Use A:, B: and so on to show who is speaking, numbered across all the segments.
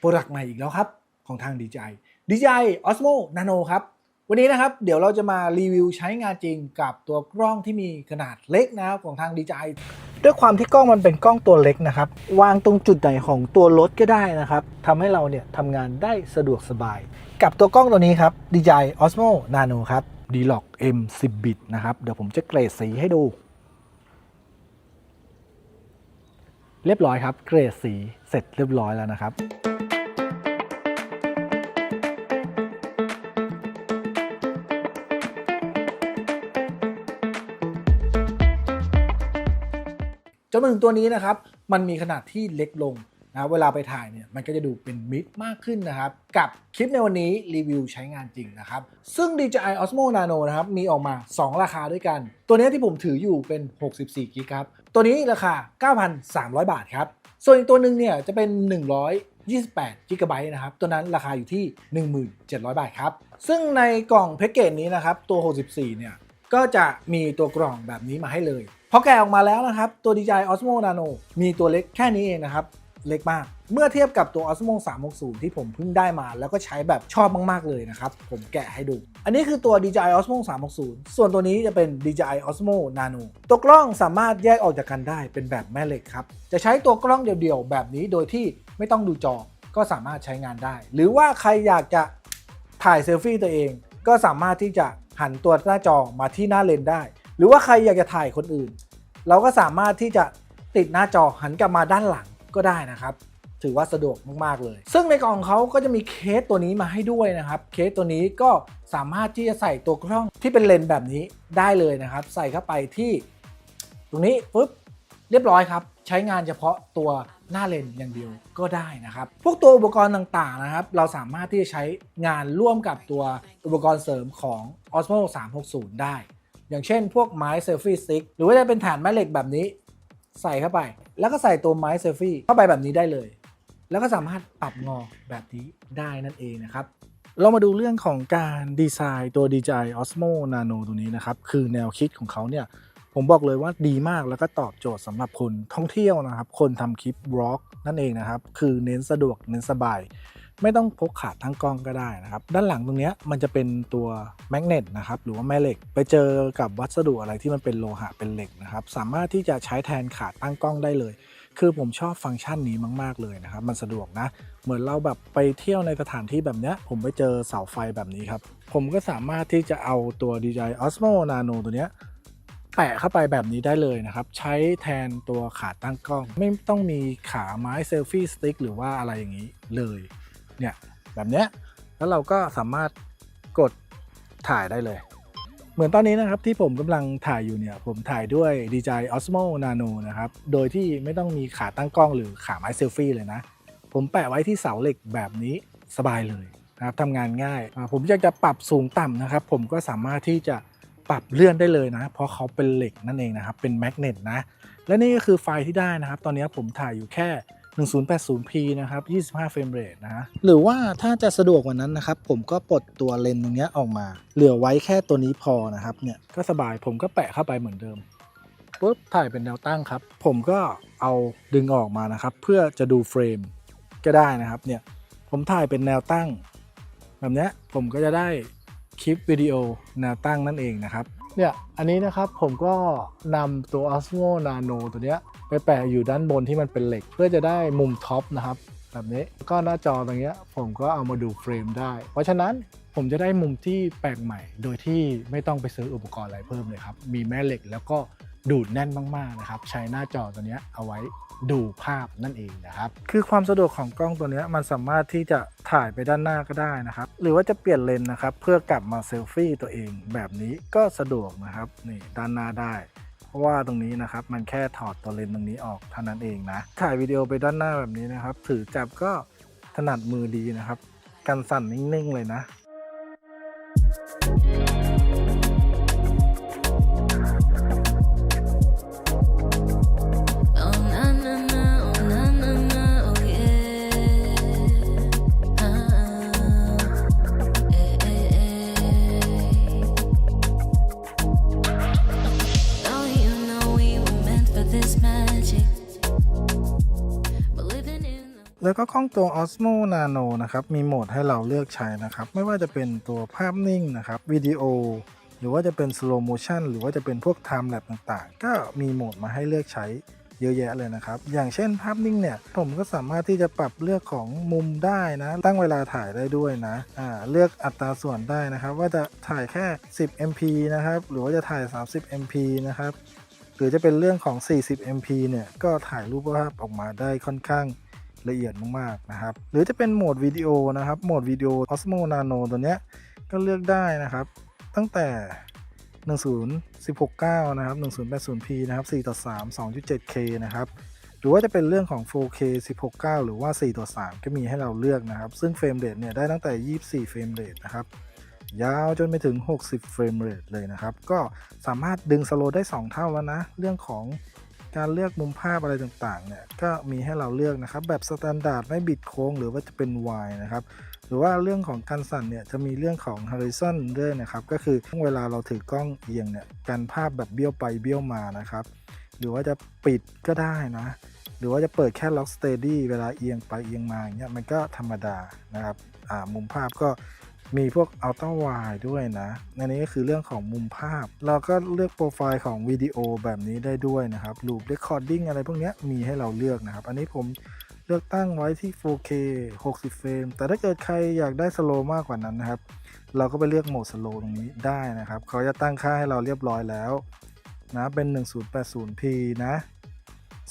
A: โปรดักต์ใหม่อีกแล้วครับ ของทาง DJI DJI Osmo Nano ครับ วันนี้นะครับ เดี๋ยวเราจะมารีวิวใช้งานจริงกับตัวกล้องที่มีขนาดเล็กนะครับของทาง DJI ด้วยความที่กล้องมันเป็นกล้องตัวเล็กนะครับ วางตรงจุดไหนของตัวรถก็ได้นะครับทำให้เราเนี่ยทำงานได้สะดวกสบาย กับตัวกล้องตัวนี้ครับ DJI Osmo Nano ครับ D-Log M 10 bit นะครับ เดี๋ยวผมจะเกรดสีให้ดู เรียบร้อยครับ เกรดสีเสร็จเรียบร้อยแล้วนะครับ นมาถึงตัวนี้นะครับ มันมีขนาดที่เล็กลงนะเวลาไปถ่ายเนี่ยมันก็จะดูเป็นมิดมากขึ้นนะครับ กับคลิปในวันนี้รีวิวใช้งานจริงนะครับ ซึ่ง DJI Osmo Nano นะครับ มีออกมา 2 ราคาด้วยกัน ตัวนี้ที่ผมถืออยู่เป็น 64กิกครับ ตัวนี้ราคา 9,300 บาทครับ ส่วนอีกตัวหนึ่งเนี่ยจะเป็น 128กิกะไบต์นะครับ ตัวนั้นราคาอยู่ที่ 1,700 บาทครับ ซึ่งในกล่องแพ็กเกจนี้นะครับตัว 64 เนี่ยก็จะมีตัวกล่องแบบนี้มาให้เลย พอแกะออกมาแล้วนะครับ ตัว DJI Osmo Nano มีตัวเล็กแค่นี้เองนะครับ เล็กมาก เมื่อเทียบกับตัว Osmo 360 ที่ผมเพิ่งได้มา แล้วก็ใช้แบบชอบมาก ๆ เลยนะครับ ผมแกะให้ดู อันนี้คือตัว DJI Osmo 360 ส่วนตัวนี้จะเป็น DJI Osmo Nano ตัวกล้องสามารถแยกออกจากกันได้เป็นแบบแม่เหล็กครับ จะใช้ตัวกล้องเดี่ยวๆ แบบนี้โดยที่ไม่ต้องดูจอ ก็สามารถใช้งานได้ หรือว่าใครอยากจะถ่ายเซลฟี่ตัวเอง ก็สามารถที่จะหันตัวหน้าจอมาที่หน้าเลนได้ หรือว่าใครอยากจะถ่ายคนอื่น เราก็สามารถที่จะติดหน้าจอหันกลับมาด้านหลังก็ได้นะครับ ถือว่าสะดวกมาก ๆ เลย ซึ่งในกล่องเขาก็จะมีเคสตัวนี้มาให้ด้วยนะครับ เคสตัวนี้ก็สามารถที่จะใส่ตัวกล้องที่เป็นเลนส์แบบนี้ได้เลยนะครับ ใส่เข้าไปที่ตรงนี้ปุ๊บเรียบร้อยครับ ใช้งานเฉพาะตัวหน้าเลนส์อย่างเดียวก็ได้นะครับ พวกตัวอุปกรณ์ต่างๆนะครับ เราสามารถที่จะใช้งานร่วมกับตัวอุปกรณ์เสริมของ Osmo 360 ได้ อย่างเช่นพวกไม้เซลฟี่สติ๊กหรือว่าจะเป็นฐานแม่เหล็กแบบนี้ ใส่เข้าไป แล้วก็ใส่ตัวไม้เซลฟี่เข้าไปแบบนี้ได้เลย แล้วก็สามารถปรับงอแบบนี้ได้นั่นเองนะครับเรามาดูเรื่องของการดีไซน์ตัว DJI Osmo Nano ตัวนี้นะครับ คือแนวคิดของเขาเนี่ย ผมบอกเลยว่าดีมากแล้วก็ตอบโจทย์สำหรับคนท่องเที่ยวนะครับ คนทำคลิปบล็อกนั่นเองนะครับ คือเน้นสะดวกเน้นสบาย ไม่ต้องพกขาดทั้งกล้องก็ได้นะครับ ด้านหลังตรงนี้มันจะเป็นตัวแมกเนตนะครับหรือว่าแม่เหล็ก ไปเจอกับวัสดุอะไรที่มันเป็นโลหะเป็นเหล็กนะครับ สามารถที่จะใช้แทนขาตั้งกล้องได้เลย คือผมชอบฟังก์ชันนี้มาก ๆ เลยนะครับ มันสะดวกนะ เหมือนเราแบบไปเที่ยวในสถานที่แบบเนี้ยผมไปเจอเสาไฟแบบนี้ครับ ผมก็สามารถที่จะเอาตัว DJI Osmo Nano ตัวเนี้ยแปะเข้าไปแบบนี้ได้เลยนะครับ ใช้แทนตัวขาตั้งกล้อง ไม่ต้องมีขาไม้เซลฟี่สติ๊กหรือว่าอะไรอย่างนี้เลย เนี่ยแบบเนี้ยแล้วเราก็สามารถกดถ่ายได้เลย เหมือนตอนนี้นะครับที่ผมกำลังถ่ายอยู่เนี่ยผมถ่ายด้วย DJI Osmo Nano นะครับโดยที่ไม่ต้องมีขาตั้งกล้องหรือขาไม้เซลฟี่เลยนะ ผมแปะไว้ที่เสาเหล็กแบบนี้สบายเลยนะครับทำงานง่าย ผมอยากจะปรับสูงต่ำนะครับ ผมก็สามารถที่จะปรับเลื่อนได้เลยนะ เพราะเขาเป็นเหล็กนั่นเองนะครับ เป็นแมกเนตนะ และนี่ก็คือไฟล์ที่ได้นะครับ ตอนนี้ผมถ่ายอยู่แค่ 1080p นะครับ 25 เฟรมเรทนะ หรือว่าถ้าจะสะดวกกว่านั้นนะครับ ผมก็ปลดตัวเลนส์ตรงเนี้ยออกมา เหลือไว้แค่ตัวนี้พอนะครับ เนี่ย ก็สบาย ผมก็แปะเข้าไปเหมือนเดิมปุ๊บ ถ่ายเป็นแนวตั้งครับ ผมก็เอาดึงออกมานะครับ เพื่อจะดูเฟรมก็ได้นะครับ เนี่ย ผมถ่ายเป็นแนวตั้ง แบบเนี้ยผมก็จะได้คลิปวิดีโอแนวตั้งนั่นเองนะครับ เนี่ย อันนี้นะครับผมก็นำตัว Osmo Nano ตัวเนี้ย ไปแปะอยู่ด้านบนที่มันเป็นเหล็ก เพื่อจะได้มุมท็อปนะครับแบบนี้ก็หน้าจอตรงเนี้ยผมก็เอามาดูเฟรมได้ เพราะฉะนั้นผมจะได้มุมที่แปลกใหม่ โดยที่ไม่ต้องไปซื้ออุปกรณ์อะไรเพิ่มเลยครับ มีแม่เหล็กแล้วก็ดูดแน่นมากๆนะครับ ใช้หน้าจอตัวเนี้ยเอาไว้ดูภาพนั่นเองนะครับ คือความสะดวกของกล้องตัวเนี้ยมันสามารถที่จะถ่ายไปด้านหน้าก็ได้นะครับ หรือว่าจะเปลี่ยนเลนนะครับ เพื่อกลับมาเซลฟี่ตัวเองแบบนี้ก็สะดวกนะครับนี่ด้านหน้าได้ เพราะว่าตรงนี้นะครับมันแค่ถอดตัวเลนส์ตรงนี้ออกเท่านั้นเองนะ ถ่ายวิดีโอไปด้านหน้าแบบนี้นะครับ ถือจับก็ถนัดมือดีนะครับ กันสั่นนิ่งๆเลยนะ
B: Oh
A: แล้
C: วก็กล้องตัว Osmo Nano นะครับ มีโหมดให้เราเลือกใช้นะครับ ไม่ว่าจะเป็นตัวภาพนิ่งนะครับ วิดีโอ หรือว่าจะเป็น slow motion หรือว่าจะเป็นพวก time lapse ต่างๆ ก็มีโหมดมาให้เลือกใช้เยอะแยะเลยนะครับ อย่างเช่นภาพนิ่งเนี่ย ผมก็สามารถที่จะปรับเลือกของมุมได้นะ ตั้งเวลาถ่ายได้ด้วยนะ อ่า เลือกอัตราส่วนได้นะครับ ว่าจะถ่ายแค่ 10 MP นะครับ หรือว่าจะถ่าย 30 MP นะครับ หรือจะเป็นเรื่องของ 40 MP เนี่ย ก็ถ่ายรูปภาพออกมาได้ค่อนข้าง ละเอียดมากๆนะครับ หรือจะเป็นโหมดวิดีโอนะครับ โหมดวิดีโอ Osmo Nano ตัวเนี้ยก็เลือกได้นะครับ ตั้งแต่ 10169 นะครับ 1080p นะครับ 4 ต่อ 3 2.7k นะครับ หรือว่าจะเป็นเรื่องของ 4K 16:9 หรือว่า 4 ต่อ 3 ก็มีให้เราเลือกนะครับ ซึ่งเฟรมเรทเนี่ยได้ตั้งแต่ 24 เฟรมเรทนะครับยาวจนไปถึง 60 เฟรมเรทเลยนะครับ ก็สามารถดึงสโลได้ 2 เท่าแล้วนะ เรื่องของ การเลือกมุมภาพอะไรต่างๆเนี่ยก็มีให้เราเลือกนะครับแบบสแตนดาร์ดไม่บิดโค้งหรือว่าจะเป็น Y นะครับหรือว่าเรื่องของการสั่นเนี่ยจะมีเรื่องของ horizon ด้วยนะครับก็คือเวลาเราถือกล้องเอียงเนี่ยการภาพแบบเบี้ยวไปเบี้ยวมานะครับหรือว่าจะปิดก็ได้นะหรือว่าจะเปิดแค่ lock steady เวลาเอียงไปเอียงมาอย่างเงี้ยมันก็ธรรมดานะครับอ่ามุมภาพก็ มีพวก ultra wide ด้วยนะอันนี้ก็คือเรื่องของมุมภาพ เราก็เลือกโปรไฟล์ของวิดีโอแบบนี้ได้ด้วยนะครับ loop recording อะไรพวกนี้มีให้เราเลือกนะครับ อันนี้ผมเลือกตั้งไว้ที่ 4K 60 เฟรม แต่ถ้าเกิดใครอยากได้สโลมากกว่านั้นนะครับ เราก็ไปเลือกโหมดสโลตรงนี้ได้นะครับ เขาจะตั้งค่าให้เราเรียบร้อยแล้วนะ เป็น 1080p นะ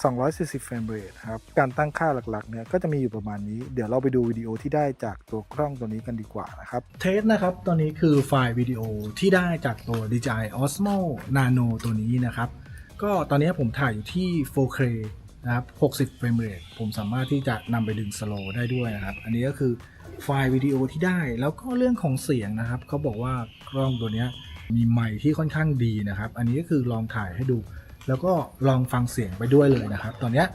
C: 240 เฟรมเรทครับ การตั้งค่าหลักๆเนี่ยก็จะมีอยู่ประมาณนี้ เดี๋ยวเราไปดูวิดีโอที่ได้จากตัวกล้องตัวนี้กันดีกว่านะครับ
A: เทสนะครับ ตัวนี้คือไฟล์วิดีโอที่ได้จากตัว DJI Osmo Nano ตัวนี้นะครับ ก็ตอนนี้ผมถ่ายอยู่ที่ 4K นะครับ 60 เฟรมเรทผมสามารถที่จะนำไปดึงสโลว์ได้ด้วยนะครับ อันนี้ก็คือไฟล์วิดีโอที่ได้ แล้วก็เรื่องของเสียงนะครับเขาบอกว่ากล้องตัวนี้มีไมค์ที่ค่อนข้างดีนะครับ อันนี้ก็คือลองถ่ายให้ดู แล้วก็ลองฟังเสียงไปด้วยเลยนะครับ ตอนนี้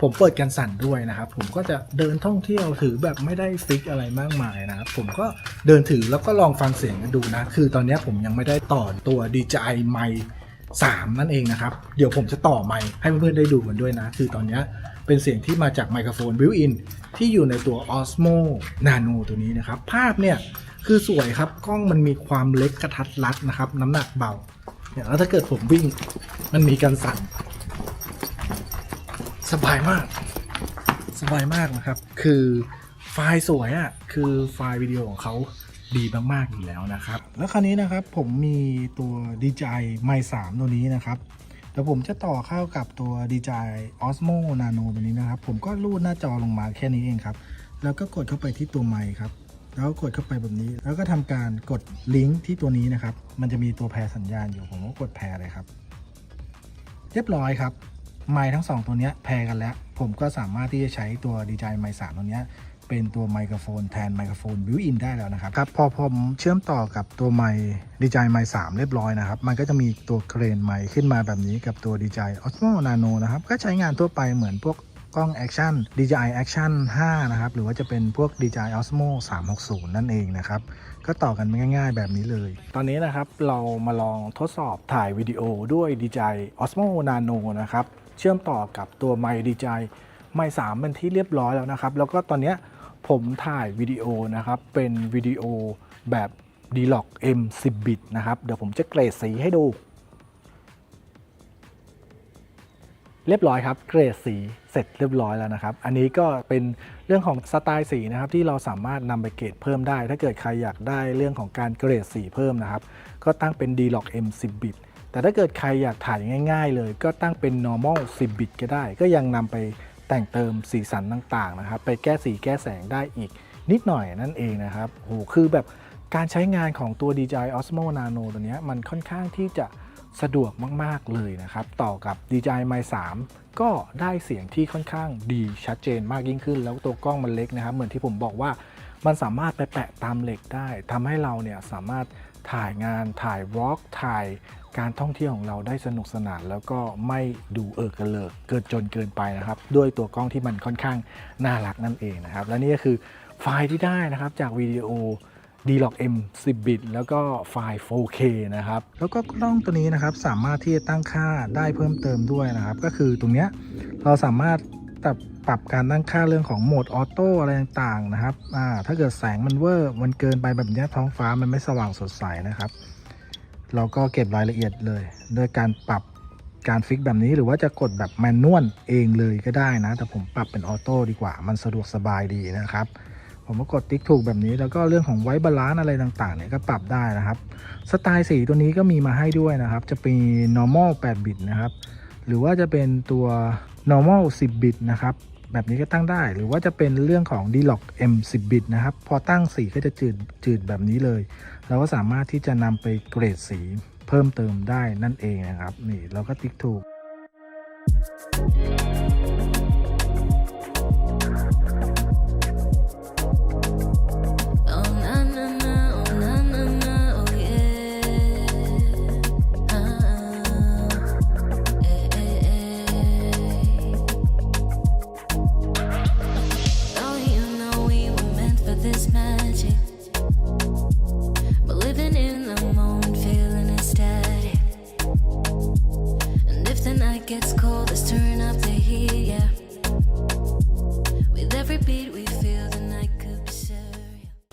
A: ผมเปิดกันสั่นด้วยนะครับ ผมก็จะเดินท่องเที่ยวถือแบบไม่ได้ฟิกอะไรมากมายนะครับ ผมก็เดินถือแล้วก็ลองฟังเสียงกันดูนะ คือตอนนี้ผมยังไม่ได้ต่อตัว DJI ไมค์3นั่นเองนะครับ เดี๋ยวผมจะต่อไมค์ให้เพื่อนๆได้ดูกันด้วยนะ คือตอนนี้เป็นเสียงที่มาจากไมโครโฟน built-in ที่อยู่ในตัว Osmo Nano ตัวนี้นะครับ ภาพเนี่ยคือสวยครับ กล้องมันมีความเล็กกระทัดรัดนะครับ น้ำหนักเบาเนี่ยแล้วถ้าเกิดผมวิ่ง มันมีการสั่นสบายมาก สบายมากนะครับ คือไฟล์สวยอะ่ะ คือไฟล์วิดีโอของเขาดีมากๆอยู่แล้วนะครับ แล้วคราวนี้นะครับผมมีตัว DJI m i 3ตัวนี้นะครับเดี๋ยวผมจะต่อเข้ากับตัว DJI Osmo Nano ตัวนี้นะครับ ผมก็ลูดหน้าจอลงมาแค่นี้เองครับ แล้วก็กดเข้าไปที่ตัวไมค์ครับ แล้วกดเข้าไปแบบนี้ แล้วก็ทำการกดลิงก์ที่ตัวนี้นะครับ มันจะมีตัวแพรสัญญาณอยู่ ผมก็กดแพรเลยครับ เรียบร้อยครับ ไมค์ทั้งสองตัวนี้แพรกันแล้ว ผมก็สามารถที่จะใช้ตัว DJI ไมค์3ตัวนี้เป็นตัวไมโครโฟนแทนไมโครโฟนบิวอินได้แล้วนะครับครับพอผมเชื่อมต่อกับตัวไมค์ DJI ไมค์3เรียบร้อยนะครับ มันก็จะมีตัวเครนไมค์ขึ้นมาแบบนี้กับตัว DJI Osmo Nano นะครับ ก็ใช้งานทั่วไปเหมือนพวกกล้องแอคชั่น DJI Action 5 นะครับ หรือว่าจะเป็นพวก DJI Osmo 360 นั่นเองนะครับ ก็ต่อกันง่ายๆ แบบนี้เลย ตอนนี้นะครับเรามาลองทดสอบถ่ายวิดีโอด้วย DJI Osmo Nano นะครับ เชื่อมต่อกับตัวไมค์ DJI ไมค์3เป็นที่เรียบร้อยแล้วนะครับ แล้วก็ตอนนี้ผมถ่ายวิดีโอนะครับ เป็นวิดีโอแบบ D-Log M 10บิตนะครับ เดี๋ยวผมจะเกรดสีให้ดู เรียบร้อยครับ เกรดสีเสร็จเรียบร้อยแล้วนะครับ อันนี้ก็เป็นเรื่องของสไตล์สีนะครับที่เราสามารถนำไปเกรดเพิ่มได้ ถ้าเกิดใครอยากได้เรื่องของการเกรดสีเพิ่มนะครับ ก็ตั้งเป็น D-Log M 10บิตแต่ถ้าเกิดใครอยากถ่ายง่าย ๆ เลย ก็ตั้งเป็น normal 10บิตก็ได้ ก็ยังนำไปแต่งเติมสีสันต่างๆนะครับ ไปแก้สีแก้แสงได้อีกนิดหน่อยนั่นเองนะครับโหคือแบบการใช้งานของตัว DJI Osmo Nano ตัวเนี้ยมันค่อนข้างที่จะ สะดวกมาก ๆ เลยนะครับ ต่อกับ DJI m i 3ก็ได้เสียงที่ค่อนข้างดีชัดเจนมากยิ่งขึ้น แล้วตัวกล้องมันเล็กนะครับ เหมือนที่ผมบอกว่ามันสามารถไปแปะตามเหล็กได้ทำให้เราเนี่ยสามารถถ่ายงานถ่ายวอล์กถ่ายการท่องเที่ยวของเราได้สนุกสนาน แล้วก็ไม่ดูเออกระเลิกเกินจนเกินไปนะครับ ด้วยตัวกล้องที่มันค่อนข้างน่ารักนั่นเองนะครับ และนี่ก็คือไฟล์ที่ได้นะครับจากวิดีโอ D-Log M 10บิตแล้วก็ไฟล์ 4K นะครับ แล้วก็กล้องตัวนี้นะครับสามารถที่จะตั้งค่าได้เพิ่มเติมด้วยนะครับ ก็คือตรงเนี้ยเราสามารถปรับ
C: ปรับการตั้งค่าเรื่องของโหมดออโต้อะไรต่างๆนะครับอ่าถ้าเกิดแสงมันเวอร์มันเกินไปแบบนี้ท้องฟ้ามันไม่สว่างสดใสนะครับ เราก็เก็บรายละเอียดเลยด้วยการปรับการฟิกแบบนี้หรือว่าจะกดแบบแมนนวลเองเลยก็ได้นะ แต่ผมปรับเป็นออโต้ดีกว่า มันสะดวกสบายดีนะครับ ผมก็กดติ๊กถูกแบบนี้ แล้วก็เรื่องของไว้บาลานซ์อะไรต่างๆเนี่ยก็ปรับได้นะครับ สไตล์สีตัวนี้ก็มีมาให้ด้วยนะครับ จะเป็น normal 8บิตนะครับ หรือว่าจะเป็นตัว normal 10บิตนะครับ แบบนี้ก็ตั้งได้ หรือว่าจะเป็นเรื่องของ d l o c M 10บิตนะครับ พอตั้งสีก็จะจืดจืดแบบนี้เลย เราก็สามารถที่จะนำไปเกรดสีเพิ่มเติมได้นั่นเองนะครับ นี่เราก็ติ๊กถูก
B: Oh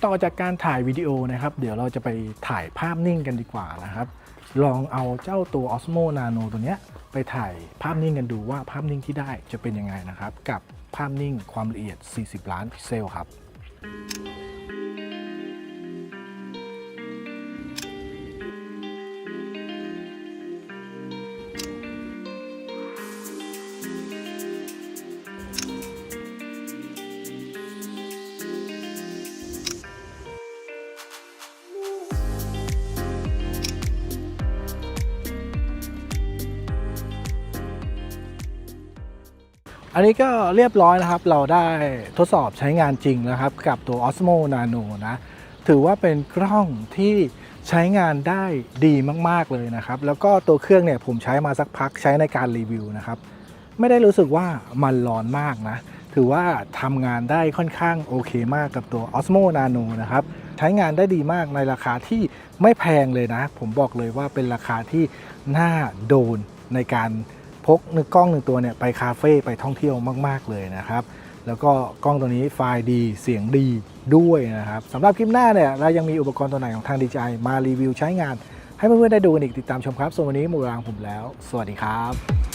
A: ต่อจากการถ่ายวิดีโอนะครับ เดี๋ยวเราจะไปถ่ายภาพนิ่งกันดีกว่านะครับ ลองเอาเจ้าตัว Osmo Nano ตัวเนี้ยไปถ่ายภาพนิ่งกันดูว่าภาพนิ่งที่ได้จะเป็นยังไงนะครับ กับภาพนิ่งความละเอียด 40 ล้านพิกเซลครับ อันนี้ก็เรียบร้อยนะครับ เราได้ทดสอบใช้งานจริงนะครับ กับตัว Osmo Nano นะ ถือว่าเป็นกล้องที่ใช้งานได้ดีมาก ๆ เลยนะครับ แล้วก็ตัวเครื่องเนี่ยผมใช้มาสักพักใช้ในการรีวิวนะครับ ไม่ได้รู้สึกว่ามันร้อนมากนะ ถือว่าทำงานได้ค่อนข้างโอเคมากกับตัว Osmo Nano นะครับ ใช้งานได้ดีมากในราคาที่ไม่แพงเลยนะ ผมบอกเลยว่าเป็นราคาที่น่าโดนในการ พกนึกกล้องหนึ่งตัวเนี่ยไปคาเฟ่ไปท่องเที่ยวมาก ๆ เลยนะครับ แล้วก็กล้องตัวนี้ไฟล์ดีเสียงดีด้วยนะครับสำหรับคลิปหน้าเนี่ยเรายังมีอุปกรณ์ตัวไหนของทาง DJI มารีวิวใช้งาน ให้เพื่อนๆได้ดูกันอีกติดตามชมครับ ส่วนวันนี้หมดเวลางผมแล้ว สวัสดีครับ